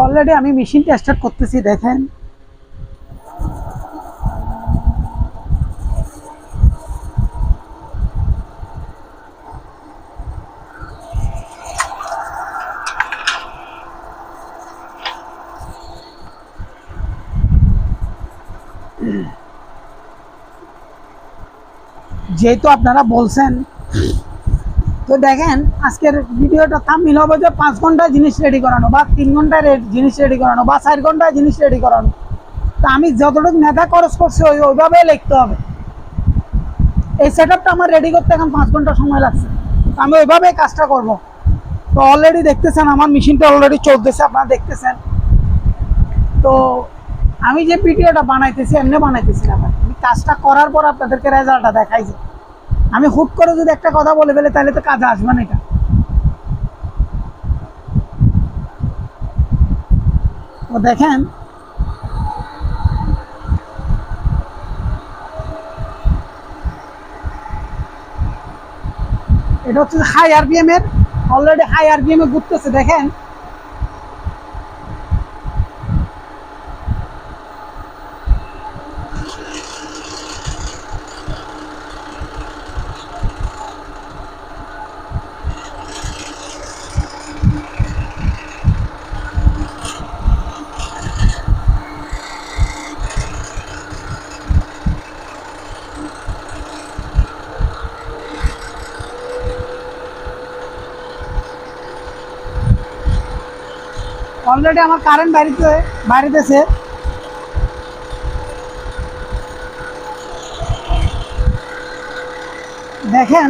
Already আমি মেশিনটা start করতেছি দেখেন। যেহেতু আপনারা বলছেন তো দেখেন, আজকের ভিডিওটা থামিল হবে যে পাঁচ ঘন্টায় জিনিস রেডি করানো, বা তিন ঘন্টায় জিনিস রেডি করানো, বা চার ঘন্টায় জিনিস রেডি করানো। তা আমি যতটুকু নেতা খরচ করছি, ওই ওইভাবেই লিখতে হবে। এই সেট আমার রেডি করতে এখন পাঁচ ঘণ্টা সময় লাগছে। তো আমি ওইভাবেই কাজটা করব। তো অলরেডি দেখতেছেন, আমার মেশিনটা অলরেডি চলতেছে, আপনারা দেখতেছেন। তো আমি যে ভিডিওটা বানাইতেছি, এমনি বানাইতেছি না। আমি কাজটা করার পর আপনাদেরকে রেজাল্টটা দেখাইছি আমি হুট করে যদি একটা কথা বলে ফেলে, তাহলে তো কাজে আসবে না এটা। দেখেন, এটা হচ্ছে হাই আরপিএম এর অলরেডি হাই আরপিএম এ ঘুরতেছে, দেখেন। অলরেডি আমার কারেন্ট বাড়িতে বাড়িতেছে দেখেন,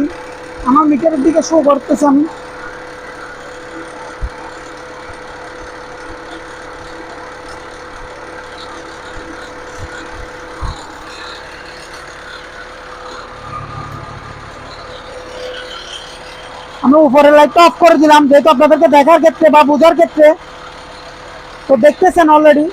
আমার মিটারের দিকে শো করতেছে আমি। আমরা উপরের লাইটটা অফ করে দিলাম, যেহেতু আপনাদেরকে দেখার ক্ষেত্রে বা বোঝার ক্ষেত্রে তো দেখতেছেন অলরেডি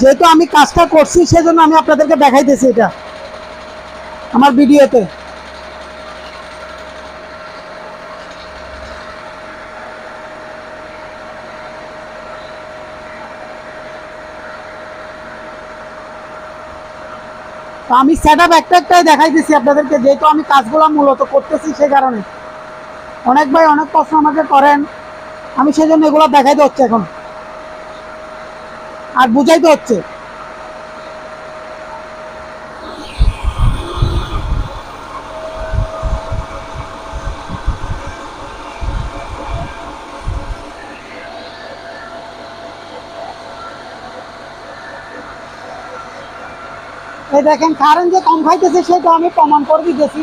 যেহেতু আমি কাজটা করছি সেজন্য আমি আপনাদেরকে দেখাইতেছি এটা আমার ভিডিওতে। তো আমি সেট আপ একটা একটাই দেখাই দেখাইতেছি আপনাদেরকে, যেহেতু আমি কাজগুলো মূলত করতেছি সে কারণে। অনেক ভাই অনেক প্রশ্ন আমাকে করেন, আমি সেই জন্য এগুলো দেখাইতে হচ্ছে এখন। আর বুঝাইতে হচ্ছে। এই দেখেন কারেন্ট যে কম খাইতেছে সেটা আমি প্রমাণ করে দিতেছি।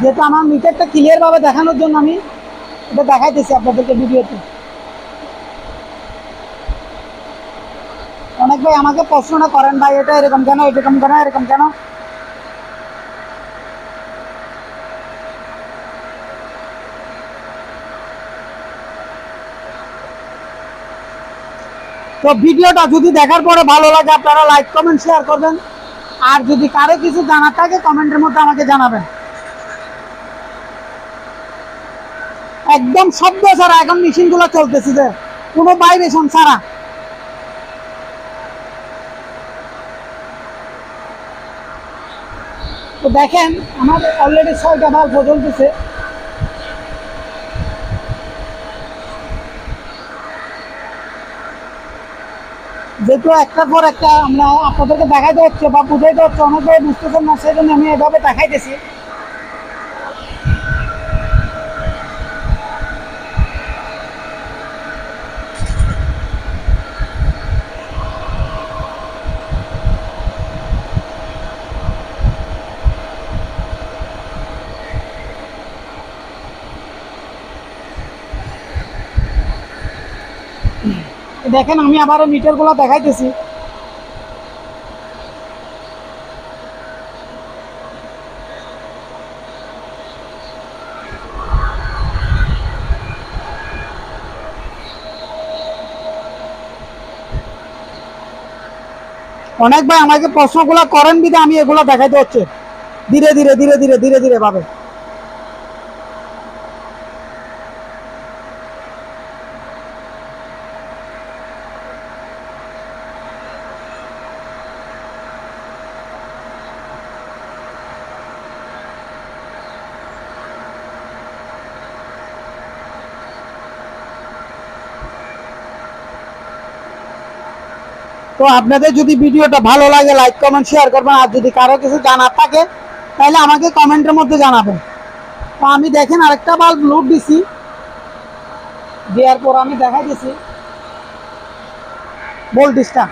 যেহেতু আমার মিটারটা ক্লিয়ার ভাবে দেখানোর জন্য আমি এটা দেখাইতেছি আপনাদেরকে ভিডিওতে। অনেক ভাই আমাকে প্রশ্নটা করেন ভাই, এটা এরকম কেন এরকম কেন এরকম কেন? তো ভিডিওটা যদি দেখার পরে ভালো লাগে, আপনারা লাইক কমেন্ট শেয়ার করবেন। আর যদি কারও কিছু জানার থাকে কমেন্টের মধ্যে আমাকে জানাবেন। একদম শব্দ ছাড়া এখন মেশিনগুলো চলতেছে যে, কোনো ভাইব্রেশন ছাড়া। তো দেখেন, আমার অলরেডি ছয়টা বাল্ব জ্বলতেছে। যেহেতু একটার পর একটা আমরা আপনাদেরকে দেখাইতে হচ্ছে বা বুঝাইতে হচ্ছে অনেকভাবে বুঝতেছেন না, সেই জন্য আমি এভাবে দেখাইতেছি। দেখেন, আমি আবারও মিটারগুলো দেখাইতেছি। অনেক ভাই আমাকে প্রশ্নগুলো করেন বিধে আমি এগুলো দেখাইতে হচ্ছে। ধীরে ধীরে ধীরে ধীরে ধীরে ধীরে ভাবে। তো আপনাদের যদি ভিডিওটা ভালো লাগে লাইক কমেন্ট শেয়ার করবেন। আর যদি কারও কিছু জানার থাকে, তাহলে আমাকে কমেন্টের মধ্যে জানাবেন। তো আমি দেখেন আরেকটা বাল্ব লোড দিছি। দেওয়ার পর আমি দেখা দিছি। ভোল্টেজটা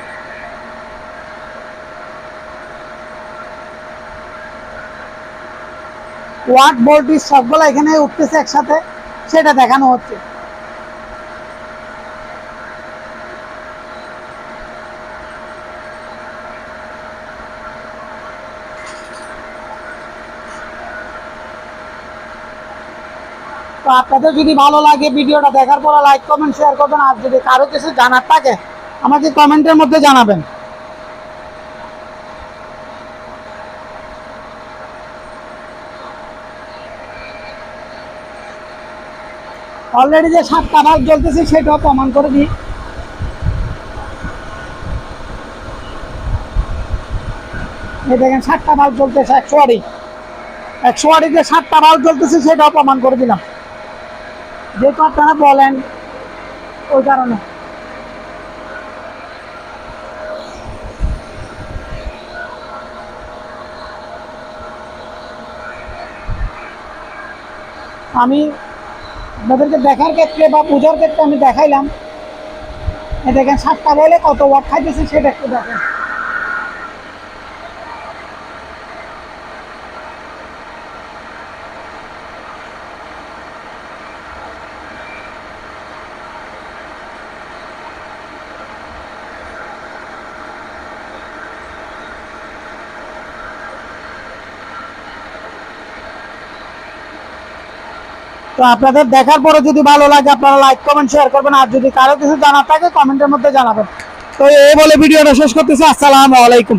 ওয়াট ভোল্টেজ সবগুলো এখানে উঠতেছে একসাথে। সেটা দেখানো হচ্ছে। তো আপনাদের যদি ভালো লাগে ভিডিওটা দেখার পর লাইক কমেন্ট শেয়ার করবেন। আর যদি কারও কিছু জানার থাকে, আমাকে কমেন্টের মধ্যে জানাবেন। অলরেডি যে সাতটা ভাগ জ্বলতেছে, সেটাও প্রমাণ করে দিই। দেখেন সাতটা ভাগ জ্বলতেছে একশো আড়ি। একশো আড়ি যে সাতটা ভাগ জ্বলতেছে, সেটাও প্রমাণ করে দিলাম। যেহেতু আপনারা বলেন, ওই কারণে। আমি আপনাদেরকে দেখার ক্ষেত্রে বা বোঝার ক্ষেত্রে আমি দেখাইলাম। দেখেন, সাতটা বলে কত ওয়াট খাইতেছে সেটা একটু দেখেন। তো আপনাদের দেখার পরে যদি ভালো লাগে আপনারা লাইক কমেন্ট শেয়ার করবেন। আর যদি কারও কিছু জানা থাকে কমেন্টের মধ্যে জানাবেন। তো এই বলে ভিডিওটা শেষ করতেছি। আসসালামু আলাইকুম।